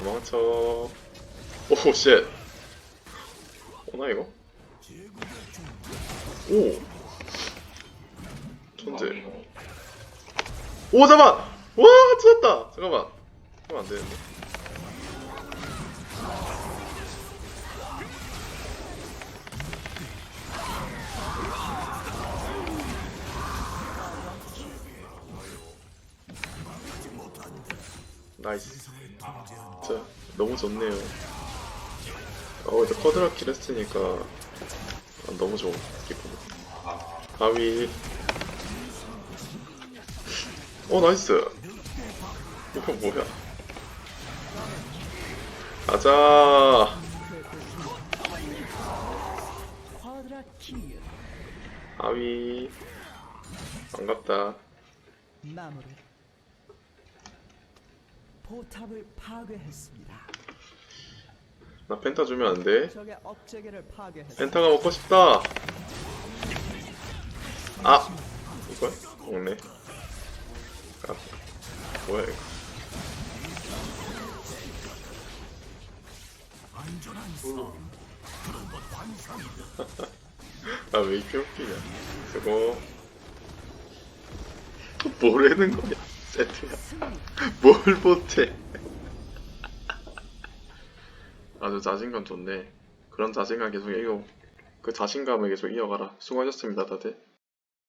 도망쳐. 오, 쉣. 오나, 이거? 오! 천재. 오, 잠깐! 와, 찢었다! 잠깐만. 하면 안 되는데. 나이스. 진짜 너무 좋네요. 어, 이제 쿼드라킬 했으니까 아, 너무 좋은 기분. 가위. 어, 나이스. 이거 뭐야? 가자. 가위. 반갑다. 마무리 포탑을 파괴했습니다 나 펜타 주면 안 돼? 적의 업체계를 파괴했습니다 펜타가 먹고 싶다. 아, 이걸 먹네. 아, 뭐야 이거? 아왜 이렇게 웃기냐? 그거 뭐라는 거 야? 세트야. 뭘 못해? 아주 자신감 좋네. 그런 자신감 계속 이어 그 자신감을 계속 이어가라. 수고하셨습니다, 다들.